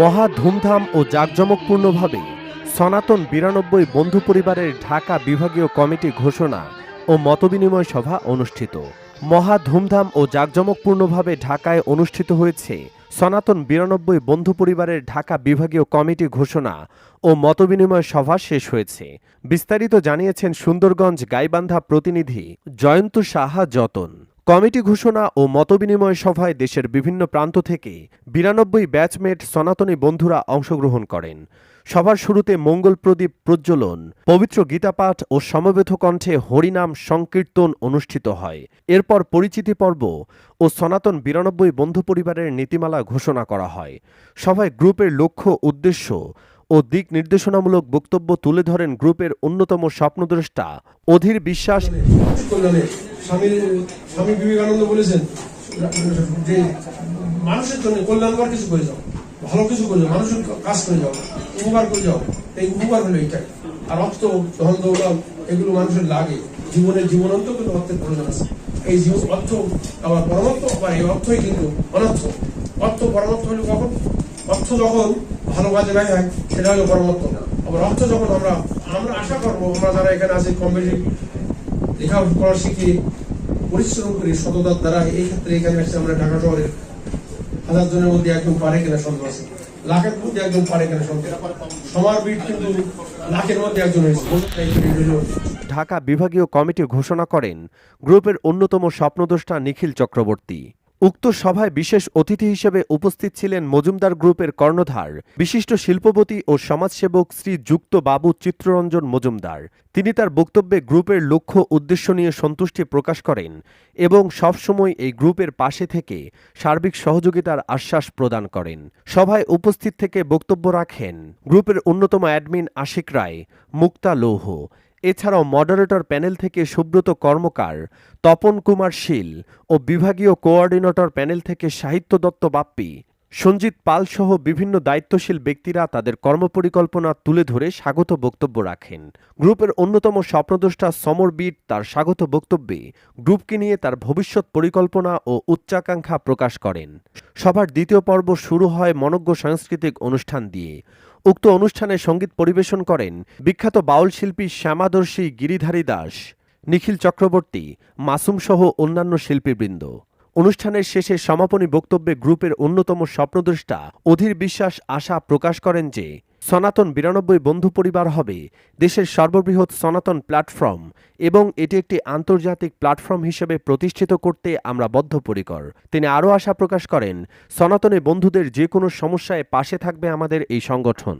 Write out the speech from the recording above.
মহা ধুমধাম ও জাঁকজমকপূর্ণভাবে সনাতন বিরানব্বই বন্ধু পরিবারের ঢাকা বিভাগীয় কমিটি ঘোষণা ও মতবিনিময় সভা অনুষ্ঠিত। মহা ধুমধাম ও জাঁকজমকপূর্ণভাবে ঢাকায় অনুষ্ঠিত হয়েছে সনাতন বিরানব্বই বন্ধু পরিবারের ঢাকা বিভাগীয় কমিটি ঘোষণা ও মতবিনিময় সভা শেষ হয়েছে। বিস্তারিত জানিয়েছেন সুন্দরগঞ্জ গাইবান্ধা প্রতিনিধি জয়ন্ত সাহা যতন। কমিটি ঘোষণা ও মতবিনিময় সভায় দেশের বিভিন্ন প্রান্ত থেকে বিরানব্বই ব্যাচমেট সনাতনী বন্ধুরা অংশগ্রহণ করেন। সভার শুরুতে মঙ্গল প্রদীপ প্রজ্বলন, পবিত্র গীতাপাঠ ও সমবেত কণ্ঠে হরিনাম সংকীর্তন অনুষ্ঠিত হয়। এরপর পরিচিতি পর্ব ও সনাতন বিরানব্বই বন্ধু পরিবারের নীতিমালা ঘোষণা করা হয়। সভায় গ্রুপের লক্ষ্য, উদ্দেশ্য ও দিক নির্দেশনামূলক বক্তব্য তুলে ধরেন গ্রুপের অন্যতম স্বপ্নদ্রষ্টা অধীর বিশ্বাস। স্বামী স্বামী বিবেকানন্দ বলেছেন যে মানুষের জন্য কল্যাণকর কিছু করে যাও, ভালো কিছু করে যাও, মানুষের কাজ করে যাও, উপকার করে যাও, এই উপকার হলো এইটাই। আর অর্থ ধন দৌলত এগুলো মানুষের লাগে। জীবনের জীবনান্ত কিন্তু অর্থের প্রয়োজন আছে। এই জীবন অর্থ আবার পরমার্থ আবার এই অর্থই কিন্তু অনর্থ। অর্থ পরমার্থ হলো কখন? অর্থ যখন ভালো কাজে ব্যয় হয়, সেটা হলো পরমার্থ আবার অর্থ যখন আমরা আমরা আশা করব, আমরা যারা এখানে আছি কম্পিটিভ লেখাপড়া শিখে পরিশ্রম করে সততার দ্বারা এই ক্ষেত্রে এখানে আসছে আমরা ঢাকা শহরে হাজার জনের মধ্যে একজন পারে কিনা সন্দেহ আছে। লাখের মধ্যে একজন পারে কিনা সন্দেহ সমার বিট কিন্তু লাখের মধ্যে একজন হয়েছে। ঢাকা বিভাগীয় কমিটি ঘোষণা করেন, গ্রুপের অন্যতম স্বপ্নদ্রষ্টা নিখিল চক্রবর্তী। উক্ত সভায় বিশেষ অতিথি হিসেবে উপস্থিত ছিলেন মজুমদার গ্রুপের কর্ণধার, বিশিষ্ট শিল্পপতি ও সমাজসেবক শ্রী যুক্ত বাবু চিত্ররঞ্জন মজুমদার। তিনি তার বক্তব্যে গ্রুপের লক্ষ্য, উদ্দেশ্য নিয়ে সন্তুষ্টি প্রকাশ করেন এবং সবসময় এই গ্রুপের পাশে থেকে সার্বিক সহযোগিতার আশ্বাস প্রদান করেন। সভায় উপস্থিত থেকে বক্তব্য রাখেন গ্রুপের অন্যতম অ্যাডমিন আশিক রায়, মুক্তা লৌহ এছাড়াও মডারেটর প্যানেল থেকে সুব্রত কর্মকার, তপন কুমার শীল ও বিভাগীয় কোঅর্ডিনেটর প্যানেল থেকে সাহিত্য দত্ত বাপ্পি, সঞ্জিত পাল সহ বিভিন্ন দায়িত্বশীল ব্যক্তিরা তাদের কর্মপরিকল্পনা তুলে ধরে স্বাগত বক্তব্য রাখেন। গ্রুপের অন্যতম স্বপ্নদ্রষ্টা সমর বিট তার স্বাগত বক্তব্যে গ্রুপকে নিয়ে তার ভবিষ্যৎ পরিকল্পনা ও উচ্চাকাঙ্ক্ষা প্রকাশ করেন। সভার দ্বিতীয় পর্ব শুরু হয় মনজ্ঞ সাংস্কৃতিক অনুষ্ঠান দিয়ে। উক্ত অনুষ্ঠানে সংগীত পরিবেশন করেন বিখ্যাত বাউল শিল্পী শ্যামাদর্শী গিরিধারী দাস, নিখিল চক্রবর্তী, মাসুম সহ অন্যান্য শিল্পীবৃন্দ। অনুষ্ঠানের শেষে সমাপনী বক্তব্যে গ্রুপের অন্যতম স্বপ্নদ্রষ্টা অধীর বিশ্বাস আশা প্রকাশ করেন যে সনাতন বিরানব্বই বন্ধু পরিবার হবে, দেশের সর্ববৃহৎ সনাতন প্ল্যাটফর্ম এবং এটি একটি আন্তর্জাতিক প্ল্যাটফর্ম হিসেবে প্রতিষ্ঠিত করতে আমরা বদ্ধপরিকর। তিনি আরও আশা প্রকাশ করেন, সনাতনে বন্ধুদের যে কোনো সমস্যায় পাশে থাকবে আমাদের এই সংগঠন।